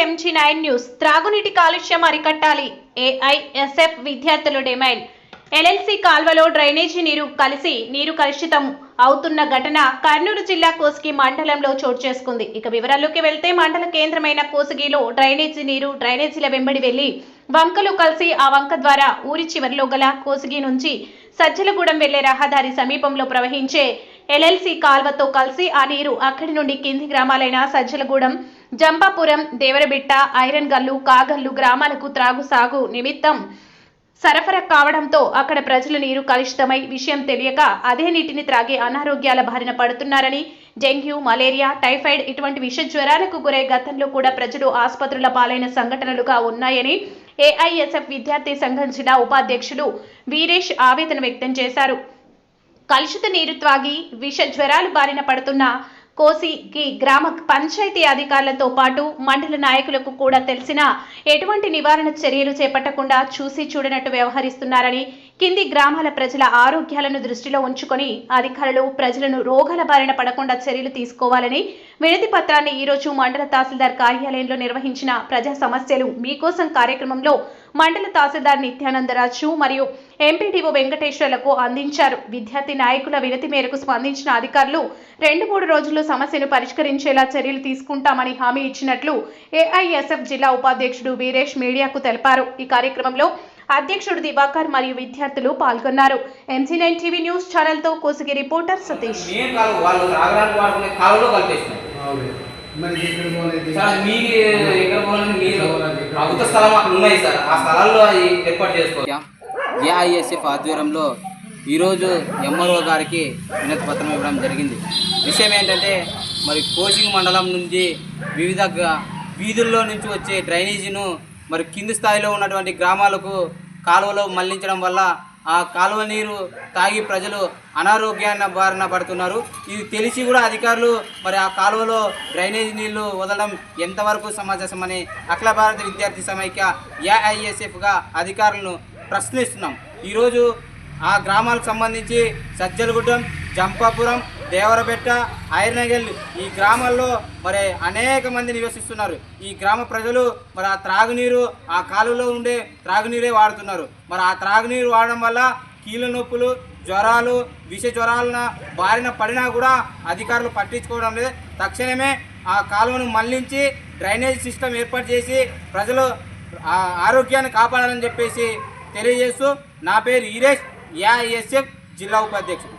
Nine news త్రాగునీటి కాలుష్యం అరికట్టాలి. ఏఐఎస్ఎఫ్ విద్యార్థులు డిమాండ్. ఎల్ఎల్సి కాల్వలో డ్రైనేజీ నీరు కలిసి నీరు కలుషితం అవుతున్న ఘటన కర్నూలు జిల్లా కోసిగి మండలంలో చోటు చేసుకుంది. ఇక వివరాల్లోకి వెళ్తే మండల కేంద్రమైన కోసిగిలో డ్రైనేజీ నీరు డ్రైనేజీల వెంబడి వెళ్ళి వంకలు కలిసి ఆ వంక ద్వారా ఊరి చివరిలో గల కోసిగి నుంచి సజ్జలగూడెం వెళ్ళే రహదారి సమీపంలో ప్రవహించే ఎల్ఎల్సి కాల్వతో కలిసి ఆ నీరు అక్కడి నుండి కింది గ్రామాలైన సజ్జలగూడెం జంపాపురం దేవరబిట్ట ఐరన్ గల్లు కాగల్లు గ్రామాలకు త్రాగు సాగు నిమిత్తం సరఫరా కావడంతో అక్కడ ప్రజల నీరు కలుషితమై విషయం తెలియక అదే నీటిని త్రాగి అనారోగ్యాల బారిన పడుతున్నారని డెంగ్యూ మలేరియా టైఫాయిడ్ ఇటువంటి విష జ్వరాలకు గురై గతంలో కూడా ప్రజలు ఆసుపత్రుల పాలైన సంఘటనలుగా ఉన్నాయని ఏఐఎస్ఎఫ్ విద్యార్థి సంఘం జిల్లా ఉపాధ్యక్షులు వీరేష్ ఆవేదన వ్యక్తం చేశారు. కలుషిత నీరు త్రాగి విష జ్వరాలు బారిన పడుతున్న కోసికి గ్రామ పంచాయతీ అధికారులతో పాటు మండల నాయకులకు కూడా తెలిసిన ఎటువంటి నివారణ చర్యలు చేపట్టకుండా చూసి చూడనట్టు వ్యవహరిస్తున్నారని కింది గ్రామాల ప్రజల ఆరోగ్యాలను దృష్టిలో ఉంచుకొని అధికారులు ప్రజలను రోగాల బారిన పడకుండా చర్యలు తీసుకోవాలని వినతి పత్రాన్ని ఈరోజు మండల తహసీల్దార్ కార్యాలయంలో నిర్వహించిన ప్రజా సమస్యలు మీకోసం కార్యక్రమంలో మండల తహసీల్దార్ నిత్యానందరాజు మరియు ఎంపీడీఓ వెంకటేశ్వర్లకు అందించారు. విద్యార్థి నాయకుల వినతి మేరకు స్పందించిన అధికారులు రెండు మూడు రోజుల్లో సమస్యను పరిష్కరించేలా చర్యలు తీసుకుంటామని హామీ ఇచ్చినట్లు ఏఐఎస్ఎఫ్ జిల్లా ఉపాధ్యక్షుడు వీరేష్ మీడియాకు తెలిపారు. ఈ కార్యక్రమంలో అధ్యక్షుడు దివాకర్ మరియు విద్యార్థులు పాల్గొన్నారు. ఎంసీ నైన్ టీవీ న్యూస్ ఛానల్తో కోసిగి రిపోర్టర్ సతీష్. ప్రభుత్వ స్థలం అక్కడ ఉన్నాయి సార్. ఆ స్థలాల్లో ఏర్పాటు చేసుకోవాలి. ఏఐఎస్ఎఫ్ ఆధ్వర్యంలో ఈరోజు ఎంఆర్ఓ గారికి వినతి పత్రం ఇవ్వడం జరిగింది. విషయం ఏంటంటే మరి కోచింగ్ మండలం నుంచి వివిధ వీధుల్లో నుంచి వచ్చే డ్రైనేజీను మరి కింది స్థాయిలో ఉన్నటువంటి గ్రామాలకు కాలువలో మళ్ళించడం వల్ల ఆ కాలువ నీరు తాగి ప్రజలు అనారోగ్యాన్ని బారిన పడుతున్నారు. ఇది తెలిసి కూడా అధికారులు మరి ఆ కాలువలో డ్రైనేజ్ నీళ్ళు వదలడం ఎంతవరకు సమాజమని అఖిల భారత విద్యార్థి సమైక్య ఏఐఎస్ఎఫ్గా అధికారులను ప్రశ్నిస్తున్నాం. ఈరోజు ఆ గ్రామాలకు సంబంధించి సజ్జలగుడ్డం జంపాపురం దేవరబెట్ట ఐర్నగల్ ఈ గ్రామాల్లో మరి అనేక మంది నివసిస్తున్నారు. ఈ గ్రామ ప్రజలు మరి ఆ త్రాగునీరు ఆ కాలువలో ఉండే త్రాగునీరే వాడుతున్నారు. మరి ఆ త్రాగునీరు వాడడం వల్ల కీళ్ళ నొప్పులు జ్వరాలు విష జ్వరాలను బారిన పడినా కూడా అధికారులు పట్టించుకోవడం లేదు. తక్షణమే ఆ కాలువను మళ్ళించి డ్రైనేజ్ సిస్టమ్ ఏర్పాటు చేసి ప్రజలు ఆ ఆరోగ్యాన్ని కాపాడాలని చెప్పేసి తెలియజేస్తూ నా పేరు ఈరేష్. ఏఐఎస్ఎఫ్ జిల్లా ఉపాధ్యక్షుడు